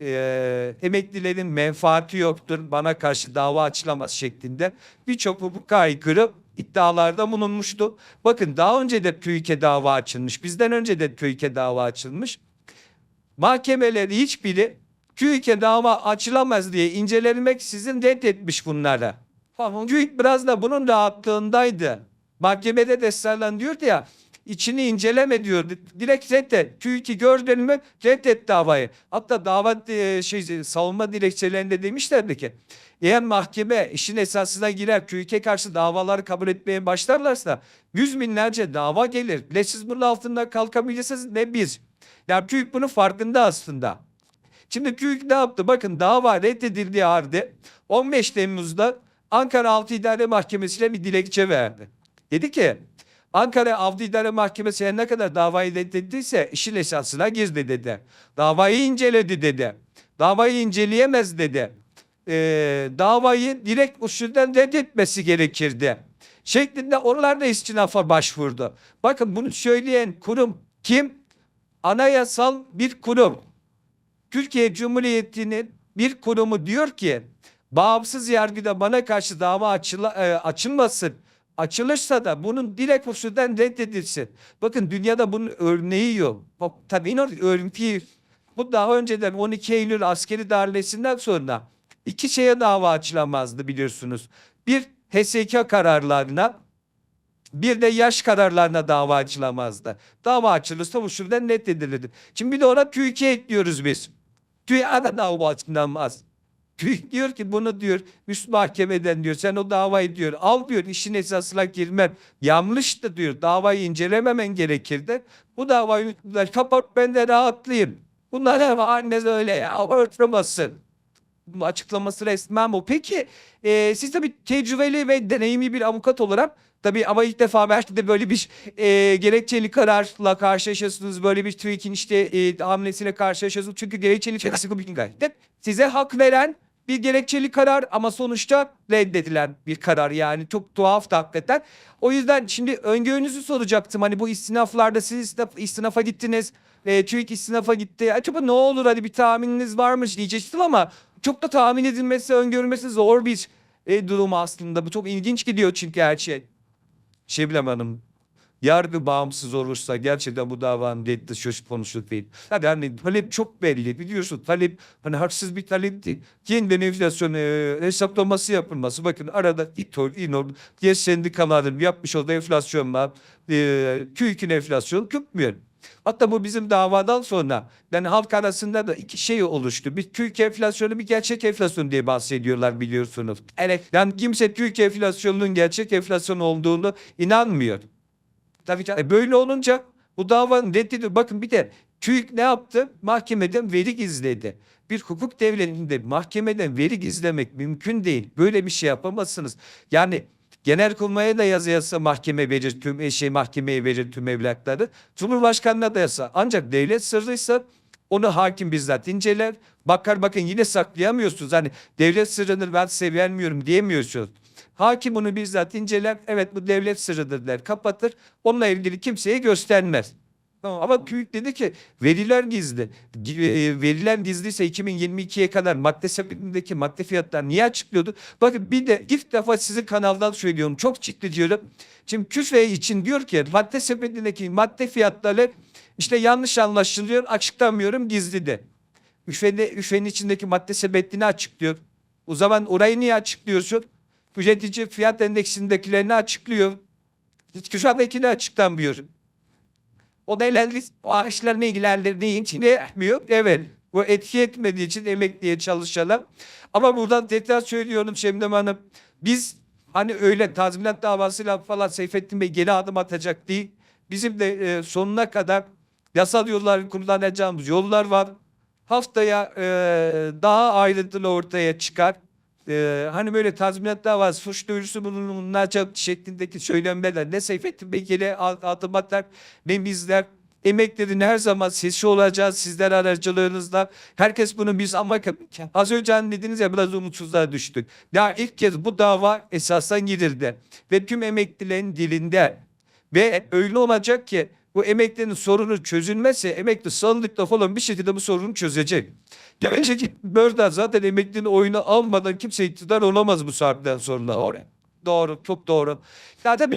e, emeklilerin menfaati yoktur, bana karşı dava açılamaz şeklinde birçok hukuka aykırı iddialarda bulunmuştu. Bakın daha önce de TÜİK'e dava açılmış, bizden önce de TÜİK'e dava açılmış. Mahkemeleri hiçbiri TÜİK'e dava açılamaz diye incelenmek sizin reddetmiş bunları. Tamam. TÜİK biraz da bunun rahatlığındaydı. Mahkemede de ısrarla diyordu ya içini inceleme diyordu. Direkt reddet. TÜİK'i gördün mü reddet davayı. Hatta dava e, şey, savunma dilekçelerinde demişlerdi ki eğer mahkeme işin esasına girer TÜİK'e karşı davaları kabul etmeye başlarlarsa yüz binlerce dava gelir. Ne siz bunun altında kalkabilirsiniz ne biz. Yani TÜİK bunun farkında aslında. Şimdi TÜİK ne yaptı? Bakın dava reddedildiği halde 15 Temmuz'da Ankara Altı İdare Mahkemesi'ne bir dilekçe verdi. Dedi ki Ankara Avcı İdare Mahkemesi her ne kadar davayı reddettiyse işin esasına girdi dedi. Davayı inceledi dedi. Davayı inceleyemez dedi. Ee, davayı direkt usulden reddetmesi gerekirdi. Şeklinde onlar da istinafa başvurdu. Bakın bunu söyleyen kurum kim? Anayasal bir kurum. Türkiye Cumhuriyeti'nin bir kurumu diyor ki bağımsız yargıda bana karşı dava açıla, e, açılmasın. Açılırsa da bunun direkt usulden reddedilsin. Bakın dünyada bunun örneği yok. Tabii inan örneği bu daha önceden 12 Eylül askeri darbesinden sonra iki şeye dava açılamazdı biliyorsunuz. Bir HSK kararlarına bir de yaş kararlarına dava açılamazdı. Dava açılırsa usulden reddedilirdi. Şimdi bir de ona TÜİK'e ekliyoruz biz. TÜİK'e de dava açılamaz. Diyor ki bunu diyor üst mahkemeden diyor sen o davayı diyor al diyor işin esasına girmen yanlıştı diyor davayı incelememen gerekirdi. Bu davayı kapat ben de rahatlayayım. Bunlar hep annesi öyle ya örtmesin. Açıklaması resmen bu. Peki e, siz tabii tecrübeli ve deneyimli bir avukat olarak tabii ama ilk defa belki de böyle bir e, gerekçeli kararla karşılaşıyorsunuz. Böyle bir TÜİK'in işte e, hamlesiyle karşılaşıyorsunuz. Çünkü gerekçeli kararı bir gayet. Size hak veren bir gerekçeli karar ama sonuçta reddedilen bir karar yani çok tuhaf da hakikaten. O yüzden şimdi öngörünüzü soracaktım. Hani bu istinaflarda siz istinaf, istinafa gittiniz. E, TÜİK istinafa gitti. Acaba ne olur hadi bir tahmininiz varmış diyecektim ama çok da tahmin edilmesi, öngörülmesi zor bir e, durum aslında. Bu çok ilginç gidiyor çünkü her şey. Şebnem Hanım, yargı bağımsız olursa gerçekten bu davanın reddi söz konusu değil. Tabii hani talep çok belli biliyorsun. Talep hani haksız bir talep değil. Yeniden enflasyon e, hesaplaması yapılması. Bakın arada İTOL, İNOL, diğer sendikaların yapmış olduğu enflasyonla e, TÜİK'in enflasyonu tutmuyor. Hatta bu bizim davadan sonra yani halk arasında da iki şey oluştu. Bir Türk enflasyonu bir gerçek enflasyon diye bahsediyorlar biliyorsunuz. Yani kimse Türk enflasyonunun gerçek enflasyon olduğunu inanmıyor. Tabii canım. E böyle olunca bu davanın reddediyor. Bakın bir de TÜİK ne yaptı? Mahkemeden veri gizledi. Bir hukuk devletinde mahkemeden veri gizlemek mümkün değil. Böyle bir şey yapamazsınız. Yani Genelkurmay'a da yazı yazsa mahkeme verir tüm şey mahkemeye verir tüm evrakları. Cumhurbaşkanına da yazsa. Ancak devlet sırrıysa onu hakim bizzat inceler. Bakar bakın yine saklayamıyorsunuz. Hani devlet sırrını ben size vermiyorum diyemiyorsunuz. Hakim onu bizzat inceler. Evet bu devlet sırrıdır der. Kapatır. Onunla ilgili kimseye göstermez. Tamam, ama TÜİK dedi ki veriler gizli. Gi- e, Veriler gizliyse 2022'ye kadar madde sepetindeki madde fiyatlar niye açıklıyordu? Bakın bir de ilk defa sizin kanaldan söylüyorum. Çok ciddi diyorum. Şimdi küfe için diyor ki madde sepetindeki madde fiyatları işte yanlış anlaşılıyor açıklamıyorum gizli de. Üfede, üfenin içindeki madde sepetini açıklıyor. O zaman orayı niye açıklıyorsun? Üretici fiyat endeksindekilerini açıklıyor. Küfedekini açıklamıyor. O neler o ağaçlarını ilgilendirdiği için etmiyor. Evet. Bu etki etmediği için emekliye çalışanlar. Ama buradan tekrar söylüyorum Şemdem Hanım. Biz hani öyle tazminat davasıyla falan Seyfettin Bey geri adım atacak değil. Bizim de e, sonuna kadar yasal yolları kullanacağımız yollar var. Haftaya e, daha ayrıntılı ortaya çıkar. E, hani böyle tazminat davası suç duyurusu bulunacak şeklindeki söylenmeler ne Seyfettin geri adım atar ne bizler emeklerin her zaman sesi olacağız sizler aracılığınızla. Herkes bunu biz ama az önce hani dediniz ya biraz umutsuzluğa düştük. Ya ilk kez bu dava esasen girildi ve tüm emeklilerin dilinde ve öyle olacak ki bu emeklinin sorunu çözülmezse emekli sandıkta falan bir şekilde bu sorunu çözecek. Gelecek böyle zaten emeklinin oyunu almadan kimse iktidar olamaz bu saatten sonra oraya. Doğru, çok doğru. Zaten bir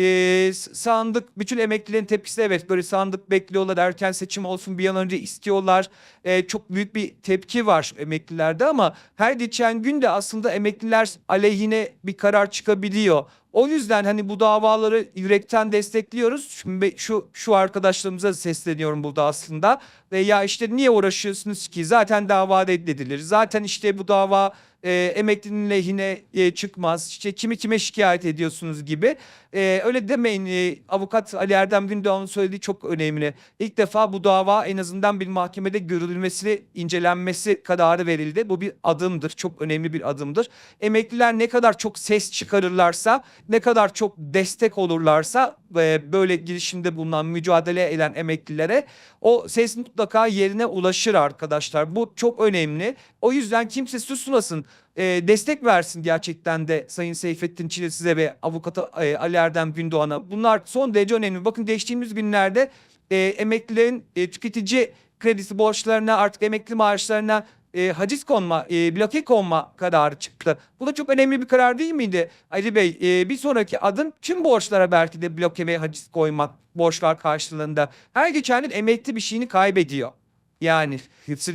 e, sandık, bütün emeklilerin tepkisi evet böyle sandık bekliyorlar, erken seçim olsun bir an önce istiyorlar. E, çok büyük bir tepki var emeklilerde ama her geçen gün de aslında emekliler aleyhine bir karar çıkabiliyor. O yüzden hani bu davaları yürekten destekliyoruz. Şimdi şu şu arkadaşlarımıza sesleniyorum burada aslında. Ve ya işte niye uğraşıyorsunuz ki? Zaten dava reddedilir. Zaten işte bu dava e, emeklinin lehine e, çıkmaz. İşte kimi kime şikayet ediyorsunuz gibi. E, öyle demeyin. E, avukat Ali Erdem Gündoğan'ın söylediği çok önemli. İlk defa bu dava en azından bir mahkemede görülmesi, incelenmesi kararı verildi. Bu bir adımdır. Çok önemli bir adımdır. Emekliler ne kadar çok ses çıkarırlarsa, ne kadar çok destek olurlarsa ve böyle girişimde bulunan, mücadele eden emeklilere o ses mutlaka yerine ulaşır arkadaşlar. Bu çok önemli. O yüzden kimse susmasın. E, destek versin gerçekten de Sayın Seyfettin Çile size ve avukata e, Ali Erdem Gündoğan'a. Bunlar son derece önemli. Bakın geçtiğimiz günlerde e, emeklilerin e, tüketici kredisi borçlarına artık emekli maaşlarına e, haciz konma, e, bloke konma kararı çıktı. Bu da çok önemli bir karar değil miydi Ali Bey? E, bir sonraki adım tüm borçlara belki de bloke ve haciz koymak borçlar karşılığında. Her geçen gün emekli bir şeyini kaybediyor. Yani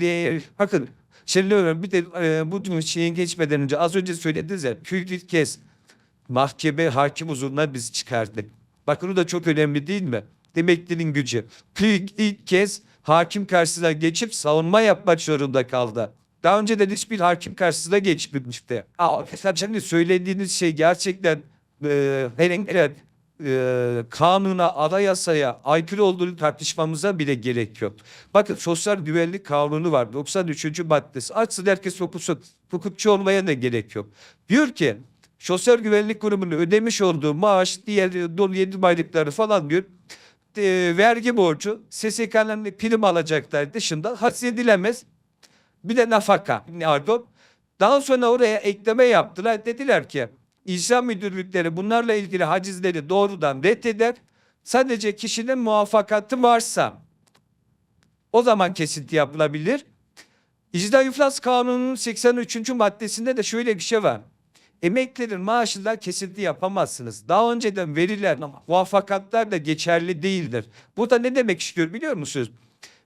e, bakın Şimdi bir de e, bu şeyin geçmeden önce az önce söylediniz ya ilk kez mahkeme hakim huzuruna biz çıkardık. Bakın o da çok önemli değil mi? Demeklinin gücü. İlk, ilk kez hakim karşısına geçip savunma yapmak zorunda kaldı. Daha önce de hiçbir hakim karşısına geçmemişti. Aa, şimdi söylediğiniz şey gerçekten e, e, kanuna, anayasaya aykırı olduğunu tartışmamıza bile gerek yok. Bakın sosyal güvenlik kanunu var. 93. maddesi. Açsın herkes okusun. Hukukçu olmaya da gerek yok. Diyor ki sosyal güvenlik kurumunun ödemiş olduğu maaş, diğer dolu yedi aylıkları falan diyor. E, vergi borcu, SSK'nın prim alacaklar dışında edilemez. Bir de nafaka. Pardon. Daha sonra oraya ekleme yaptılar. Dediler ki icra müdürlükleri bunlarla ilgili hacizleri doğrudan reddeder. Sadece kişinin muvaffakatı varsa o zaman kesinti yapılabilir. İcra İflas Kanunu'nun 83. maddesinde de şöyle bir şey var. Emeklerin maaşından kesinti yapamazsınız. Daha önceden verilen muvaffakatlar da geçerli değildir. Bu da ne demek istiyor biliyor musunuz?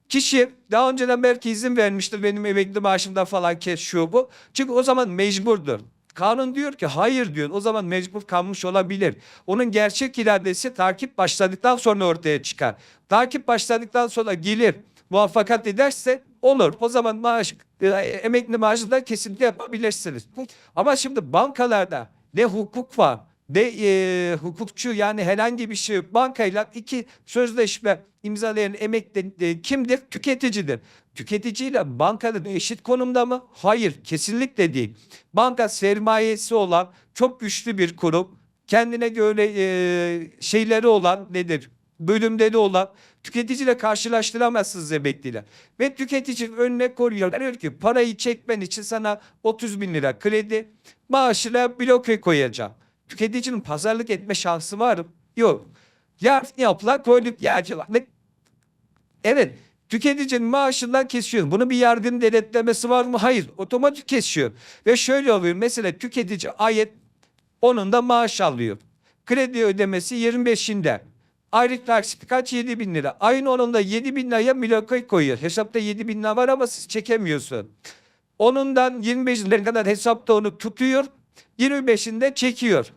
Kişi daha önceden belki izin vermiştir benim emekli maaşımdan falan kes şu bu. Çünkü o zaman mecburdur. Kanun diyor ki hayır diyor. O zaman mecbur kalmış olabilir. Onun gerçek iradesi takip başladıktan sonra ortaya çıkar. Takip başladıktan sonra gelir muvaffakat ederse olur. O zaman maaş, e, emekli maaşından kesinti yapabilirsiniz. Ama şimdi bankalarda ne hukuk var ne e, hukukçu yani herhangi bir şey. Bankayla iki sözleşme imzalayan emekli e, kimdir? Tüketicidir. Tüketiciyle bankanın eşit konumda mı? Hayır kesinlikle değil. Banka sermayesi olan çok güçlü bir kurum. Kendine göre e, şeyleri olan nedir? Bölümleri olan tüketiciyle karşılaştıramazsınız emekliyle. Ve tüketici önüne koyuyor. Diyor ki parayı çekmen için sana 30 bin lira kredi maaşına bloke koyacağım. Tüketicinin pazarlık etme şansı var mı? Yok. Ya yapılan koyduk yağcılar. Evet tüketicinin maaşından kesiyor. Bunu bir yargının denetlemesi var mı? Hayır. Otomatik kesiyor. Ve şöyle oluyor. Mesela tüketici ayet onun da maaş alıyor. Kredi ödemesi 25'inde. Aylık taksit kaç? 7 bin lira. Ayın onunda 7 bin liraya mülakat koyuyor. Hesapta 7 bin lira var ama siz çekemiyorsun. Onundan 25 lira kadar hesapta onu tutuyor. 25'inde çekiyor.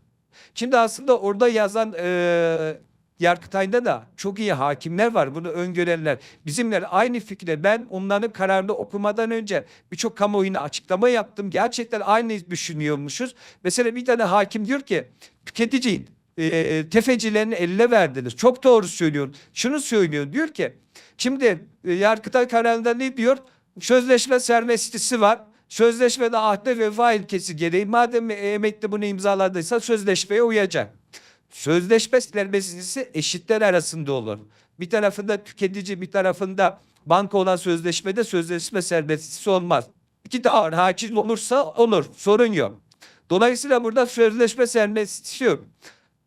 Şimdi aslında orada yazan e, Yargıtay'da da çok iyi hakimler var. Bunu öngörenler. Bizimler aynı fikirde. Ben onların kararını okumadan önce birçok kamuoyuna açıklama yaptım. Gerçekten aynı düşünüyormuşuz. Mesela bir tane hakim diyor ki tüketici e, tefecilerini eline verdiniz. Çok doğru söylüyor. Şunu söylüyor. Diyor ki şimdi e, Yargıtay kararında ne diyor? Sözleşme serbestisi var. Sözleşmede ahde vefa ilkesi gereği madem emekli bunu imzaladıysa sözleşmeye uyacak. Sözleşme serbestisi eşitler arasında olur. Bir tarafında tüketici bir tarafında banka olan sözleşmede sözleşme serbestisi olmaz. İki de ağır hakim olursa olur sorun yok. Dolayısıyla burada sözleşme serbestisi yok.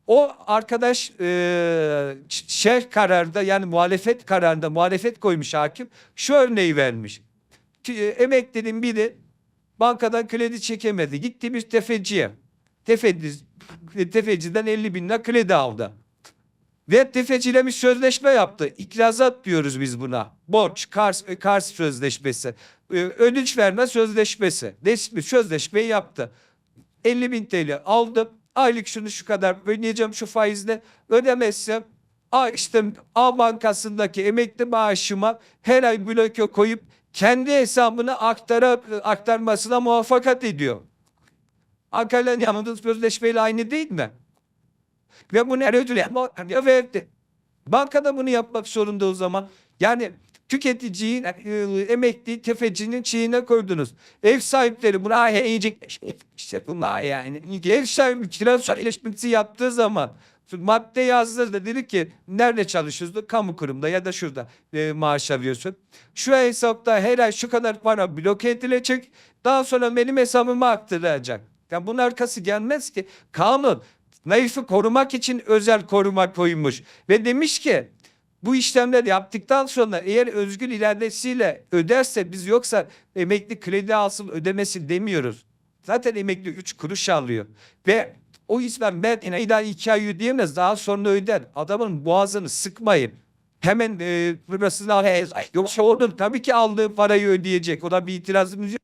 O arkadaş e, şerh kararında yani muhalefet kararında muhalefet koymuş hakim. Şu örneği vermiş. E, Emeklinin biri bankadan kredi çekemedi. Gitti bir tefeciye. Tefeci, tefeciden 50 bin lira kredi aldı. Ve tefeciyle bir sözleşme yaptı. İkrazat diyoruz biz buna. Borç, kars, kars sözleşmesi. Ee, Ödünç verme sözleşmesi. Resmi sözleşmeyi yaptı. 50 bin TL aldım. Aylık şunu şu kadar ödeyeceğim şu faizle. Ödemezsem A, işte A bankasındaki emekli maaşıma her ay bloke koyup kendi hesabına aktara, aktarmasına muvaffakat ediyor. Ankara'nın yanında sözleşmeyle aynı değil mi? Ve bunu ödül yapma verdi. Bankada bunu yapmak zorunda o zaman. Yani tüketiciyi, e, emekli tefecinin çiğine koydunuz. Ev sahipleri buna yiyecek işte bunlar yani. Ev sahibi kira sözleşmesi yaptığı zaman madde yazdırdı dedi ki nerede çalışıyorsun? Kamu kurumda ya da şurada e, maaş alıyorsun. Şu hesapta her ay şu kadar para bloke edilecek. Daha sonra benim hesabıma aktarılacak. Yani bunun arkası gelmez ki. Kanun Naif'i korumak için özel koruma koymuş. Ve demiş ki bu işlemleri yaptıktan sonra eğer özgür iradesiyle öderse biz yoksa emekli kredi alsın ödemesin demiyoruz. Zaten emekli 3 kuruş alıyor. Ve o yüzden ben iki ay ödeyemez daha sonra öder. Adamın boğazını sıkmayın. Hemen e, burasını. Yoksa onun tabii ki aldığı parayı ödeyecek. Ona bir itirazımız yok.